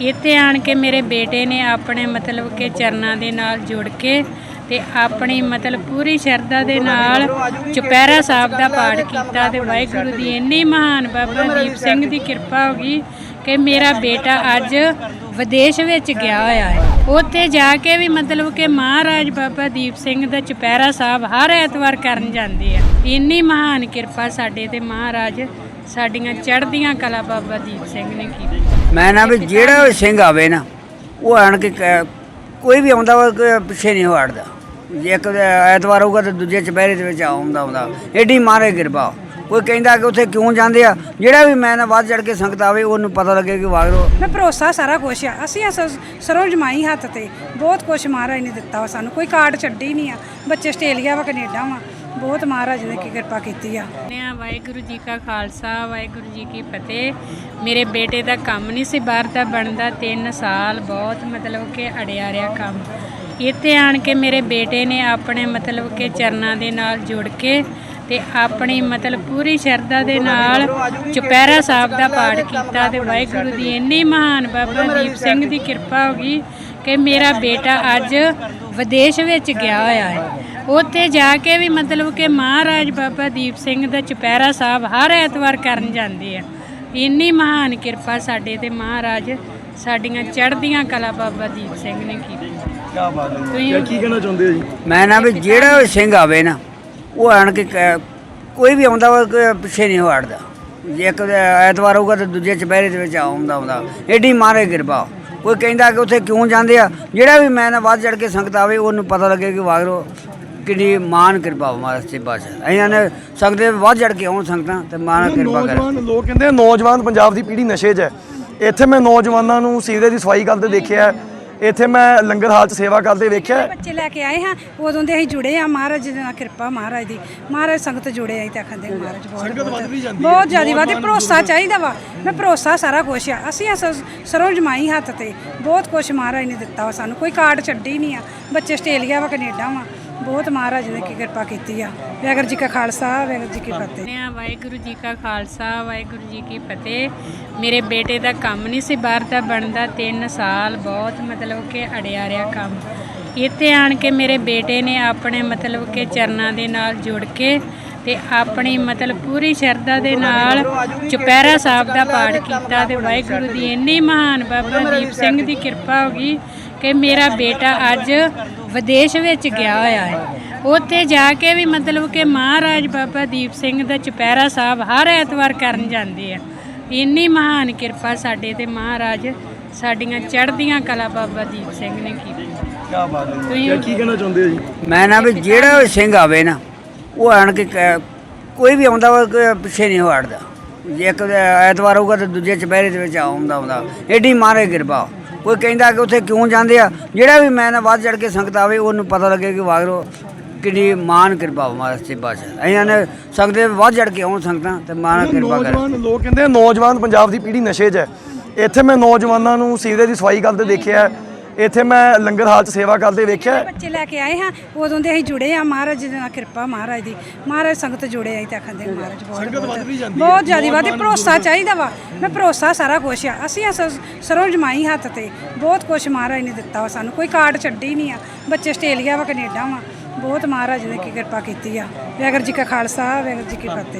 ਇੱਥੇ ਆਣ ਕੇ ਮੇਰੇ ਬੇਟੇ ਨੇ ਆਪਣੇ ਮਤਲਬ ਕਿ ਚਰਨਾਂ ਦੇ ਨਾਲ ਜੁੜ ਕੇ ਤੇ ਆਪਣੀ ਮਤਲਬ ਪੂਰੀ ਸ਼ਰਧਾ ਦੇ ਨਾਲ ਚੁਪਹਿਰਾ ਸਾਹਿਬ ਦਾ ਪਾਠ ਕੀਤਾ ਤੇ ਵਾਹਿਗੁਰੂ ਦੀ ਇੰਨੀ ਮਹਾਨ ਬਾਬਾ ਦੀਪ ਸਿੰਘ ਦੀ ਕਿਰਪਾ ਹੋ ਗਈ ਕਿ ਮੇਰਾ ਬੇਟਾ ਅੱਜ ਵਿਦੇਸ਼ ਵਿੱਚ ਗਿਆ ਹੋਇਆ ਹੈ। ਉੱਥੇ ਜਾ ਕੇ ਵੀ ਮਤਲਬ ਕਿ ਮਹਾਰਾਜ ਬਾਬਾ ਦੀਪ ਸਿੰਘ ਦਾ ਚੁਪਹਿਰਾ ਸਾਹਿਬ ਹਰ ਐਤਵਾਰ ਕਰਨ ਜਾਂਦੇ ਆ। ਇੰਨੀ ਮਹਾਨ ਕਿਰਪਾ ਸਾਡੇ ਤੇ ਮਹਾਰਾਜ ਸਾਡੀਆਂ ਚੜ੍ਹਦੀਆਂ ਕਲਾ ਬਾਬਾ ਦੀਪ ਸਿੰਘ ਨੇ ਕੀਤੀ। ਮੈਂ ਨਾ ਵੀ ਜਿਹੜਾ ਵੀ ਸਿੰਘ ਆਵੇ ਨਾ, ਉਹ ਆਣ ਕੇ ਕ, ਕੋਈ ਵੀ ਆਉਂਦਾ ਵਾ, ਕੋਈ ਪਿੱਛੇ ਨਹੀਂ ਹਟਦਾ ਇੱਕ ਐਤਵਾਰ ਹੋਊਗਾ ਤਾਂ ਦੂਜੇ ਚੁਪਹਿਰੇ ਦੇ ਵਿੱਚ ਆਉਂਦਾ ਆਉਂਦਾ। ਐਡੀ ਮਾਰੇ ਕਿਰਪਾ। ਕੋਈ ਕਹਿੰਦਾ ਕਿ ਉੱਥੇ ਕਿਉਂ ਜਾਂਦੇ ਆ? ਜਿਹੜਾ ਵੀ ਮੈਂ ਨਾ ਵੱਧ ਚੜ ਕੇ ਸੰਗਤ ਆਵੇ, ਉਹਨੂੰ ਪਤਾ ਲੱਗੇ ਕਿ ਵਾਗਰੋ ਮੈਂ ਭਰੋਸਾ ਸਾਰਾ ਕੁਛ ਆ। ਅਸੀਂ ਆ ਸ- ਸਰੋਂ ਜਮਾਈ ਹੱਥ ਤੇ। ਬਹੁਤ ਕੁਛ ਮਹਾਰਾਜ ਨੇ ਦਿੱਤਾ ਵਾ ਸਾਨੂੰ। ਕੋਈ ਕਾਰਡ ਛੱਡੀ ਨਹੀਂ ਆ। ਬੱਚੇ ਆਸਟ੍ਰੇਲੀਆ ਵਾ, ਕੈਨੇਡਾ ਵਾ। ਬਹੁਤ ਮਹਾਰਾਜ ਨੇ ਕੀ ਕਿਰਪਾ ਕੀਤੀ ਆ। ਨੇ ਵਾਹਿਗੁਰੂ ਜੀ ਕਾ ਖਾਲਸਾ, ਵਾਹਿਗੁਰੂ ਜੀ ਕੀ ਫਤਿਹ। ਮੇਰੇ ਬੇਟੇ ਦਾ ਕੰਮ ਨਹੀਂ ਸੀ ਬਾਹਰ ਦਾ ਬਣਦਾ 3 ਸਾਲ ਬਹੁਤ ਮਤਲਬ ਕਿ ਅੜਿਆ ਰਿਹਾ ਕੰਮ। ਇੱਥੇ ਆਣ ਕੇ ਮੇਰੇ ਬੇਟੇ ਨੇ ਆਪਣੇ ਮਤਲਬ ਕਿ ਚਰਨਾਂ ਦੇ ਨਾਲ ਜੁੜ ਕੇ ਤੇ ਆਪਣੀ ਮਤਲਬ ਪੂਰੀ ਸ਼ਰਧਾ ਦੇ ਨਾਲ ਚੁਪਹਿਰਾ ਸਾਹਿਬ ਦਾ ਪਾਠ ਕੀਤਾ ਤੇ ਵਾਹਿਗੁਰੂ ਦੀ ਇੰਨੀ ਮਹਾਨ ਬਾਬਾ ਦੀਪ ਸਿੰਘ ਦੀ ਕਿਰਪਾ ਹੋ ਗਈ ਕਿ ਮੇਰਾ ਬੇਟਾ ਅੱਜ ਵਿਦੇਸ਼ ਵਿੱਚ ਗਿਆ ਹੋਇਆ ਹੈ। ਉੱਥੇ ਜਾ ਕੇ ਵੀ ਮਤਲਬ ਕਿ ਮਹਾਰਾਜ ਬਾਬਾ ਦੀਪ ਸਿੰਘ ਦਾ ਚੁਪਹਿਰਾ ਸਾਹਿਬ ਹਰ ਐਤਵਾਰ ਕਰਨ ਜਾਂਦੇ ਆ। ਇੰਨੀ ਮਹਾਨ ਕਿਰਪਾ ਸਾਡੇ ਤੇ ਮਹਾਰਾਜ ਸਾਡੀਆਂ ਚੜ੍ਹਦੀਆਂ ਕਲਾ ਬਾਬਾ ਦੀਪ ਸਿੰਘ ਨੇ ਕੀਤੀ। ਕੀ ਬਾਤ ਹੈ। ਕੀ ਕਹਿਣਾ ਚਾਹੁੰਦੇ ਹੋ ਜੀ? ਮੈਂ ਨਾ ਵੀ ਜਿਹੜਾ ਵੀ ਸਿੰਘ ਆਵੇ ਨਾ ਉਹ ਆਣ ਕੇ ਕੋਈ ਵੀ ਆਉਂਦਾ ਪਿੱਛੇ ਨਹੀਂ ਹਟਦਾ। ਜੇ ਇੱਕ ਐਤਵਾਰ ਹੋਊਗਾ ਤਾਂ ਦੂਜੇ ਚੁਪਹਿਰੇ ਦੇ ਵਿੱਚ ਆਉਂਦਾ ਆਉਂਦਾ ਐਡੀ ਮਾਰੇ ਕਿਰਪਾ। ਕੋਈ ਕਹਿੰਦਾ ਕਿ ਉੱਥੇ ਕਿਉਂ ਜਾਂਦੇ ਆ? ਜਿਹੜਾ ਵੀ ਮੈਂ ਨਾ ਵੱਧ ਚੜ ਕੇ ਸੰਗਤ ਆਵੇ ਉਹਨੂੰ ਪਤਾ ਲੱਗੇ ਕਿ ਵਾਗਰੋ ਕਿੰਨੀ ਮਾਨ ਕਿਰਪਾ ਮਾਰਸ ਤੇ ਬਾਦਸ਼ਾਹ ਇਹਨਾਂ ਨੇ ਸੰਗਤ ਵੱਧ ਚੜ ਕੇ ਆਉਣ ਸੰਗਤਾਂ ਤੇ ਮਾਨ ਕਿਰਪਾ ਕਰੇ ਨੌਜਵਾਨ ਲੋਕ ਕਹਿੰਦੇ ਨੌਜਵਾਨ ਪੰਜਾਬ ਦੀ ਪੀੜ੍ਹੀ ਨਸ਼ੇ 'ਚ ਹੈ। ਇੱਥੇ ਮੈਂ ਨੌਜਵਾਨਾਂ ਨੂੰ ਸੀਵਰੇਜ ਦੀ ਸਫ਼ਾਈ ਕਰਦੇ ਦੇਖਿਆ। ਇੱਥੇ ਮੈਂ ਲੰਗਰ ਹਾਲ 'ਚ ਸੇਵਾ ਕਰਦੇ ਵੇਖਿਆ। ਬੱਚੇ ਲੈ ਕੇ ਆਏ ਹਾਂ ਉਦੋਂ ਦੇ ਅਸੀਂ ਜੁੜੇ ਆ ਮਹਾਰਾਜ ਜੀ ਨਾਲ ਕਿਰਪਾ ਮਹਾਰਾਜ ਦੀ। ਮਹਾਰਾਜ ਸੰਗਤ ਜੁੜੇ ਆਈ ਤਾਂ ਆਖਦੇ ਮਹਾਰਾਜ ਬਹੁਤ ਬਹੁਤ। ਜ਼ਿਆਦਾ ਵਾਦੇ ਭਰੋਸਾ ਚਾਹੀਦਾ ਵਾ। ਮੈਂ ਭਰੋਸਾ ਸਾਰਾ ਕੁਛ ਆ। ਅਸੀਂ ਆ ਸ- ਸਰੋਂ ਜਮਾਈ ਹੱਥ ਤੇ। ਬਹੁਤ ਕੁਛ ਮਹਾਰਾਜ ਨੇ ਦਿੱਤਾ ਵਾ ਸਾਨੂੰ। ਕੋਈ ਕਾਰਡ ਛੱਡੀ ਨਹੀਂ ਆ। ਬੱਚੇ ਆਸਟ੍ਰੇਲੀਆ ਵਾ ਕੈਨੇਡਾ ਵਾ। ਬਹੁਤ ਮਹਾਰਾਜ ਨੇ ਕੀ ਕਿਰਪਾ ਕੀਤੀ ਆ। ਵਾਹਿਗੁਰੂ ਜੀ ਕਾ ਖਾਲਸਾ, ਵਾਹਿਗੁਰੂ ਜੀ ਕੀ ਫਤਿਹ। ਨੇ ਵਾਹਿਗੁਰੂ ਜੀ ਕਾ ਖਾਲਸਾ, ਵਾਹਿਗੁਰੂ ਜੀ ਕੀ ਫਤਿਹ। ਮੇਰੇ ਬੇਟੇ ਦਾ ਕੰਮ ਨਹੀਂ ਸੀ ਬਾਹਰ ਦਾ, ਬਣਦਾ 3 ਸਾਲ ਬਹੁਤ ਮਤਲਬ ਕਿ ਅੜਿਆ ਰਿਹਾ ਕੰਮ। ਇੱਥੇ ਆਣ ਕੇ ਮੇਰੇ ਬੇਟੇ ਨੇ ਆਪਣੇ ਮਤਲਬ ਕਿ ਚਰਨਾਂ ਦੇ ਨਾਲ ਜੁੜ ਕੇ ਤੇ ਆਪਣੀ ਮਤਲਬ ਪੂਰੀ ਸ਼ਰਧਾ ਦੇ ਨਾਲ ਚੁਪਹਿਰਾ ਸਾਹਿਬ ਦਾ ਪਾਠ ਕੀਤਾ ਤੇ ਵਾਹਿਗੁਰੂ ਦੀ ਇੰਨੀ ਮਹਾਨ ਬਾਬਾ ਦੀਪ ਸਿੰਘ ਦੀ ਕਿਰਪਾ ਹੋ ਗਈ ਕਿ ਮੇਰਾ ਬੇਟਾ ਅੱਜ ਵਿਦੇਸ਼ ਵਿੱਚ ਗਿਆ ਹੋਇਆ ਹੈ। ਉੱਥੇ ਜਾ ਕੇ ਵੀ ਮਤਲਬ ਕਿ ਮਹਾਰਾਜ ਬਾਬਾ ਦੀਪ ਸਿੰਘ ਦਾ ਚੁਪਹਿਰਾ ਸਾਹਿਬ ਹਰ ਐਤਵਾਰ ਕਰਨ ਜਾਂਦੇ ਆ। ਇੰਨੀ ਮਹਾਨ ਕਿਰਪਾ ਸਾਡੇ ਤੇ ਮਹਾਰਾਜ ਸਾਡੀਆਂ ਚੜ੍ਹਦੀਆਂ ਕਲਾ ਬਾਬਾ ਦੀਪ ਸਿੰਘ ਨੇ ਕੀਤੀ। ਕੀ ਬਾਤ ਹੈ ਕੀ ਕਹਿਣਾ ਚਾਹੁੰਦੇ ਹੋ ਜੀ? ਮੈਂ ਨਾ ਵੀ ਜਿਹੜਾ ਵੀ ਸਿੰਘ ਆਵੇ ਨਾ ਉਹ ਆਣ ਕੇ ਕੋਈ ਵੀ ਆਉਂਦਾ ਪਿੱਛੇ ਨਹੀਂ ਹਟਦਾ। ਜੇ ਇੱਕ ਐਤਵਾਰ ਹੋਊਗਾ ਤਾਂ ਦੂਜੇ ਚੁਪਹਿਰੇ ਦੇ ਵਿੱਚ ਆਉਂਦਾ ਆਉਂਦਾ ਐਡੀ ਮਾਰੇ ਕਿਰਪਾ। ਕੋਈ ਕਹਿੰਦਾ ਕਿ ਉੱਥੇ ਕਿਉਂ ਜਾਂਦੇ ਆ? ਜਿਹੜਾ ਵੀ ਮੈਂ ਨਾ ਵੱਧ ਚੜ ਕੇ ਸੰਗਤ ਆਵੇ ਉਹਨੂੰ ਪਤਾ ਲੱਗੇ ਕਿ ਵਾਗਰੋ ਕਿੰਨੀ ਮਾਨ ਕਿਰਪਾ ਮਾਰਸ ਤੇ ਬਾਦਸ਼ਾਹ ਇਹਨਾਂ ਨੇ ਸੰਗਤ ਵੱਧ ਚੜ ਕੇ ਆਉਣ ਸੰਗਤਾਂ ਤੇ ਮਾਨ ਕਿਰਪਾ ਕਰੇ। ਨੌਜਵਾਨ ਲੋਕ ਕਹਿੰਦੇ ਨੌਜਵਾਨ ਪੰਜਾਬ ਦੀ ਪੀੜ੍ਹੀ ਨਸ਼ੇ 'ਚ ਹੈ। ਇੱਥੇ ਮੈਂ ਨੌਜਵਾਨਾਂ ਨੂੰ ਸੀਵਰੇਜ ਦੀ ਸਫ਼ਾਈ ਕਰਦੇ ਦੇਖਿਆ। ਇੱਥੇ ਮੈਂ ਲੰਗਰ ਹਾਲ 'ਚ ਸੇਵਾ ਕਰਦੇ ਵੇਖਿਆ। ਬੱਚੇ ਲੈ ਕੇ ਆਏ ਹਾਂ ਉਦੋਂ ਦੇ ਅਸੀਂ ਜੁੜੇ ਆ ਮਹਾਰਾਜ ਜੀ ਨਾਲ ਕਿਰਪਾ ਮਹਾਰਾਜ ਦੀ। ਮਹਾਰਾਜ ਸੰਗਤ ਜੁੜੇ ਆਈ ਤਾਂ ਆਖਦੇ ਮਹਾਰਾਜ ਬਹੁਤ ਬਹੁਤ ਜ਼ਿਆਦਾ ਵਾਦੇ ਭਰੋਸਾ ਚਾਹੀਦਾ ਵਾ। ਮੈਂ ਭਰੋਸਾ ਸਾਰਾ ਕੁਛ ਆ। ਅਸੀਂ ਆ ਸਰੋਂ ਜਮਾਈ ਹੱਥ ਤੇ। ਬਹੁਤ ਕੁਛ ਮਹਾਰਾਜ ਨੇ ਦਿੱਤਾ ਵਾ ਸਾਨੂੰ। ਕੋਈ ਕਾਰਡ ਛੱਡੀ ਨਹੀਂ ਆ। ਬੱਚੇ ਆਸਟ੍ਰੇਲੀਆ ਵਾ ਕੈਨੇਡਾ ਵਾ। ਬਹੁਤ ਮਹਾਰਾਜ ਨੇ ਕੀ ਕਿਰਪਾ ਕੀਤੀ ਆ। ਵਾਹਿਗੁਰੂ ਜੀ ਕਾ ਖਾਲਸਾ ਵਾਹਿਗੁਰੂ ਜੀ ਕੀ ਫਤਿਹ।